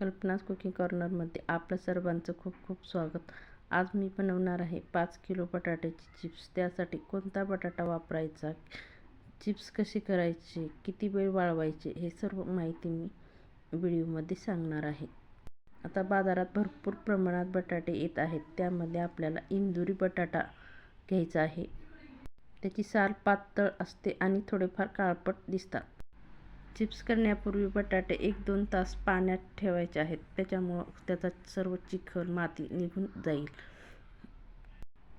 कल्पनाज cooking कॉर्नरमध्ये आपलं सर्वांचं खूप खूप स्वागत. आज मी बनवणार आहे पाच किलो बटाट्याची चिप्स. त्यासाठी कोणता बटाटा वापरायचा? चिप्स कशी करायची? किती वेळ वाळवायचे? हे सर्व माहिती मी व्हिडिओमध्ये सांगणार आहे. आता बाजारात भरपूर प्रमाणात बटाटे येत आहेत. त्यामध्ये आपल्याला इंदुरी बटाटा घ्यायचा आहे. त्याची साल पातळ असते आणि थोडेफार काळपट दिसतात. चिप्स करण्यापूर्वी बटाटे एक दोन तास पाण्यात ठेवायचे आहेत. त्याच्यामुळं त्याचा सर्व चिखल माती निघून जाईल.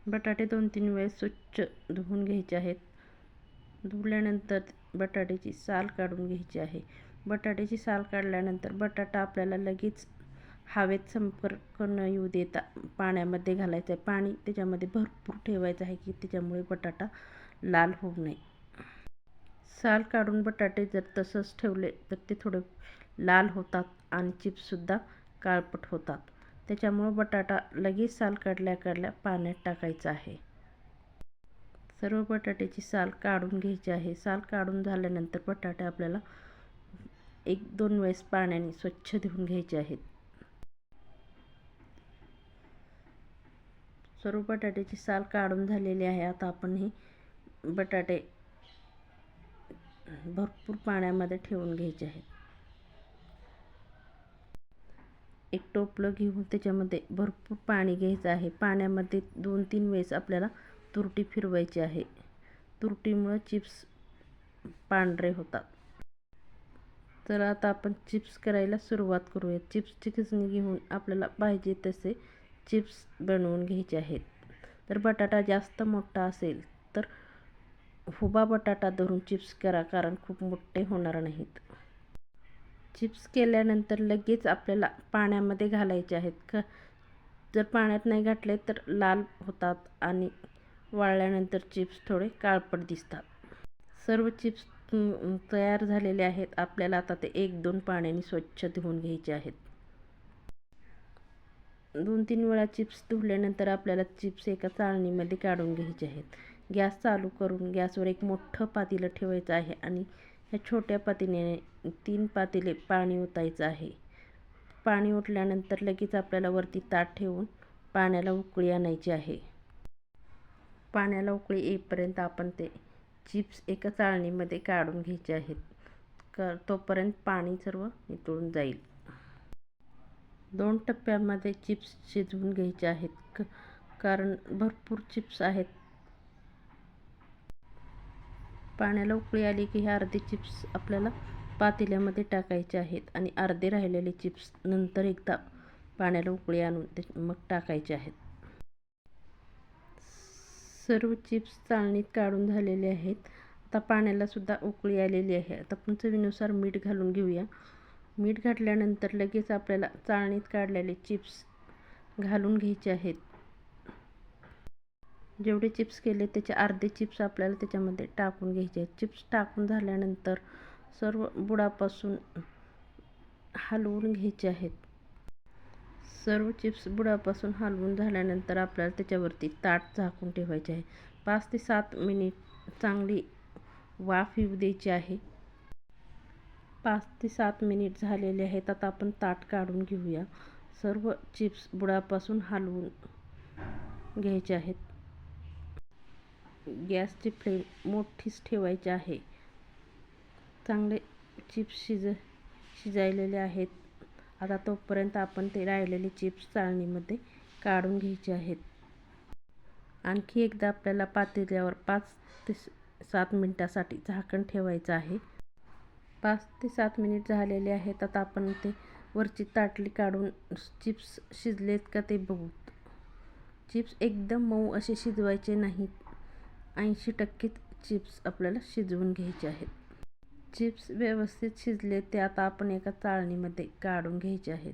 बटाटे दोन तीन वेळेस स्वच्छ धुवून घ्यायचे आहेत. धुवल्यानंतर बटाट्याची साल काढून घ्यायची आहे. बटाट्याची साल काढल्यानंतर बटाटा आपल्याला लगेच हवेत संपर्क न येऊ देता पाण्यामध्ये घालायचं आहे. पाणी त्याच्यामध्ये भरपूर ठेवायचं आहे की त्याच्यामुळे बटाटा लाल होऊ नये. साल काढून बटाटे जर तसंच ठेवले तर ते थोडे लाल होतात आणि चिप्ससुद्धा काळपट होतात. त्याच्यामुळं बटाटा लगेच साल काढल्या काढल्या पाण्यात टाकायचा आहे. सर्व बटाट्याची साल काढून घ्यायची आहे. साल काढून झाल्यानंतर बटाटे आपल्याला एक दोन वेळेस पाण्याने स्वच्छ धुवून घ्यायचे आहेत. सर्व बटाट्याची साल काढून झालेली आहे. आता आपण हे बटाटे भरपूर पाण्यामध्ये ठेवून घ्यायचे आहेत एक टोपलं घेऊन त्याच्यामध्ये भरपूर पाणी घ्यायचं आहे. पाण्यामध्ये दोन तीन वेळेस आपल्याला तुरटी फिरवायची आहे. तुरटीमुळं चिप्स पांढरे होतात. तर आता आपण चिप्स करायला सुरुवात करूया चिप्सची खिचणी घेऊन आपल्याला पाहिजे तसे चिप्स बनवून घ्यायचे आहेत. तर बटाटा जास्त मोठा असेल हुबा बटाटा धरून चिप्स करा कारण खूप मोठे होणार नाहीत. चिप्स केल्यानंतर लगेच आपल्याला पाण्यामध्ये घालायचे आहेत का? जर पाण्यात नाही घातले तर लाल होतात आणि वाळल्यानंतर चिप्स थोडे काळपट दिसतात. सर्व चिप्स तयार झालेले आहेत. आपल्याला आता ते एक दोन पाण्याने स्वच्छ धुवून घ्यायचे आहेत. दोन तीन वेळा चिप्स धुवल्यानंतर आपल्याला चिप्स एका चाळणीमध्ये काढून घ्यायचे आहेत. गॅस चालू करून गॅसवर एक मोठं पातेलं ठेवायचं आहे आणि ह्या छोट्या पातेल्याने तीन पातेले पाणी ओतायचं आहे. पाणी ओतल्यानंतर लगेच आपल्याला वरती ताट ठेवून पाण्याला उकळी आणायची आहे. पाण्याला उकळी येईपर्यंत आपण ते चिप्स एका चाळणीमध्ये काढून घ्यायचे आहेत. क तोपर्यंत पाणी सर्व नितळून जाईल. दोन टप्प्यामध्ये चिप्स शिजवून घ्यायचे आहेत. क कारण भरपूर चिप्स आहेत. पाण्याला उकळी आली की हे अर्धे चिप्स आपल्याला पातेल्यामध्ये टाकायचे आहेत आणि अर्धे राहिलेले चिप्स नंतर एकदा पाण्याला उकळी आणून ते मग टाकायचे आहेत. सर्व चिप्स चाळणीत काढून झालेले आहेत. आता पाण्यालासुद्धा उकळी आलेली आहे. आता आपण चवीनुसार मीठ घालून घेऊया. मीठ घातल्यानंतर लगेच आपल्याला चाळणीत काढलेले चिप्स घालून घ्यायचे आहेत. जेवढे चिप्स केले त्याचे अर्धे चिप्स आपल्याला त्याच्यामध्ये टाकून घ्यायचे आहेत. चिप्स टाकून झाल्यानंतर सर्व बुडापासून हलवून घ्यायचे आहेत. सर्व चिप्स बुडापासून हलवून झाल्यानंतर आपल्याला त्याच्यावरती ताट झाकून ठेवायचे आहे. पाच ते सात मिनिट चांगली वाफ येऊ द्यायची आहे. पाच ते सात मिनिट झालेले आहेत. आता आपण ताट काढून घेऊया. सर्व चिप्स बुडापासून हलवून घ्यायचे आहेत. गॅसची फ्लेम मोठीच ठेवायची आहे. चांगले चिप्स शिज शिजायलेले आहेत. आता तोपर्यंत आपण ते राहिलेले चिप्स चाळणीमध्ये काढून घ्यायचे आहेत. आणखी एकदा आपल्याला पातेल्यावर पाच ते सात मिनटासाठी झाकण ठेवायचं आहे. पाच ते सात मिनिट झालेले आहेत. आता आपण ते वरची ताटली काढून चिप्स शिजलेत का ते बघू. चिप्स एकदम मऊ असे शिजवायचे नाहीत. ऐंशी टक्के चिप्स आपल्याला शिजवून घ्यायचे आहेत. चिप्स व्यवस्थित शिजले ते आता आपण एका चाळणीमध्ये काढून घ्यायचे आहेत.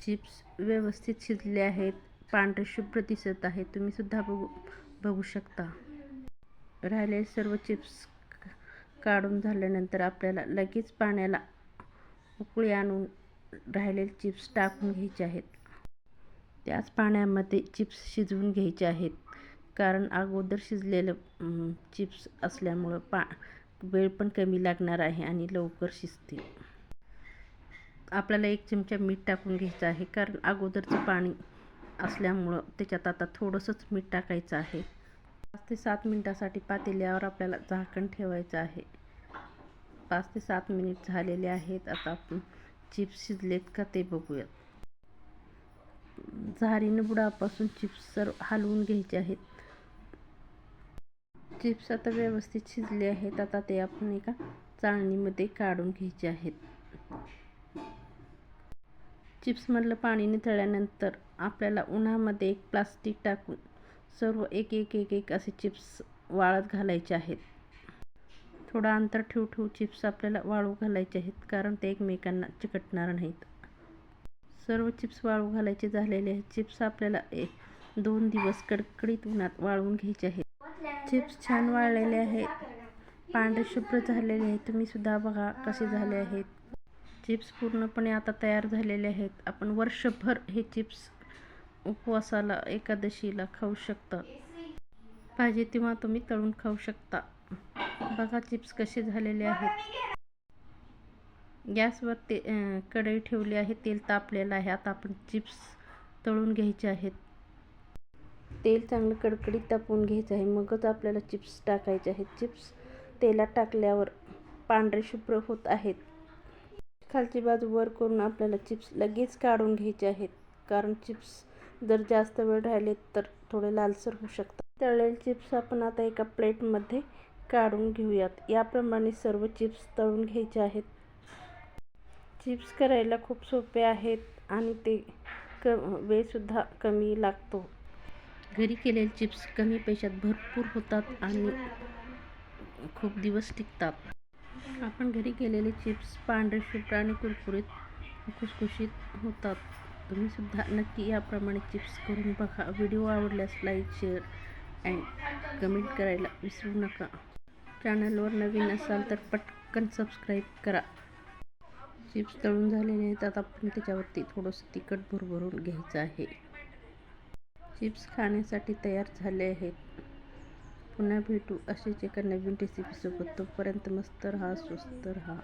चिप्स व्यवस्थित शिजले आहेत पांढरे शुभ्र दिसत आहे तुम्ही सुद्धा बघू बघू शकता. राहिलेले सर्व चिप्स काढून झाल्यानंतर आपल्याला लगेच पाण्याला उकळी आणून राहिलेले चिप्स टाकून घ्यायचे आहेत. त्याच पाण्यामध्ये चिप्स शिजवून घ्यायचे आहेत. कारण अगोदर शिजलेलं चिप्स असल्यामुळं पा वेळ पण कमी लागणार आहे आणि लवकर शिजतील. आपल्याला एक चमचा मीठ टाकून घ्यायचं आहे कारण अगोदरचं पाणी असल्यामुळं त्याच्यात आता थोडंसंच मीठ टाकायचं आहे. पाच ते सात मिनटासाठी पातेल्यावर आपल्याला झाकण ठेवायचं आहे. पाच ते सात मिनिट झालेले आहेत आता आपण चिप्स शिजलेत का ते बघूयात. झारीनं बुडापासून चिप्स सर्व हलवून घ्यायचे आहेत. चिप्स आता व्यवस्थित शिजले आहेत. आता ते आपण एका चाळणीमध्ये काढून घ्यायचे आहेत. चिप्समधलं पाणी निथळल्यानंतर आपल्याला उन्हामध्ये एक प्लास्टिक टाकून सर्व एक एक एक एक असे चिप्स वाळत घालायचे आहेत. थोडं अंतर ठेवू ठेवू चिप्स आपल्याला वाळू घालायचे आहेत कारण ते एकमेकांना चिकटणार नाहीत. सर्व चिप्स वाळू घालायचे झालेले आहेत. चिप्स आपल्याला एक दोन दिवस कडकडीत उन्हात वाळवून घ्यायचे आहेत. चिप्स छान वाळलेले आहेत. पांढरे शुभ्र झालेले आहेत. तुम्ही सुद्धा बघा कसे झाले आहेत. चिप्स पूर्णपणे आता तयार झालेले आहेत. आपण वर्षभर हे चिप्स उपवासाला एकादशीला खाऊ शकता. पाहिजे तेव्हा तुम्ही तळून खाऊ शकता. बघा चिप्स कसे झालेले आहेत. गॅसवर ते कढई ठेवली आहे. तेल तापलेलं आहे. आता आपण चिप्स तळून घ्यायचे आहेत. तेल चांगलं कडकडीत तापवून घ्यायचं आहे. मगच आपल्याला चिप्स टाकायचे आहेत. चिप्स तेलात टाकल्यावर पांढरे शुभ्र होत आहेत. खालची बाजू वर करून आपल्याला चिप्स लगेच काढून घ्यायचे आहेत. कारण चिप्स जर जास्त वेळ राहिले तर थोडे लालसर होऊ शकतात. तळलेले चिप्स आपण आता एका प्लेटमध्ये काढून घेऊयात. याप्रमाणे सर्व चिप्स तळून घ्यायचे आहेत. चिप्स करायला खूप सोपे आहेत आणि ते क वेळसुद्धा कमी लागतो. घरी केलेले चिप्स कमी पैशात भरपूर होतात आणि खूप दिवस टिकतात. आपण घरी केलेले चिप्स पांढरे शुभ्र आणि कुरकुरीत खुसखुशीत होतात. तुम्ही सुद्धा नक्की याप्रमाणे चिप्स करून बघा. व्हिडिओ आवडल्यास लाईक शेअर अँड कमेंट करायला विसरू नका. चॅनलवर नवीन असाल तर पटकन सबस्क्राईब करा. चिप्स तळून झालेले आहेत. आता आपण त्याच्यावरती थोडंसं तिखट भरभरून घ्यायचं आहे. चिप्स खाण्यासाठी तयार झाले आहेत. पुन्हा भेटू अशीच एका नवीन रेसिपीसोबत तोपर्यंत मस्त राहा स्वस्त राहा.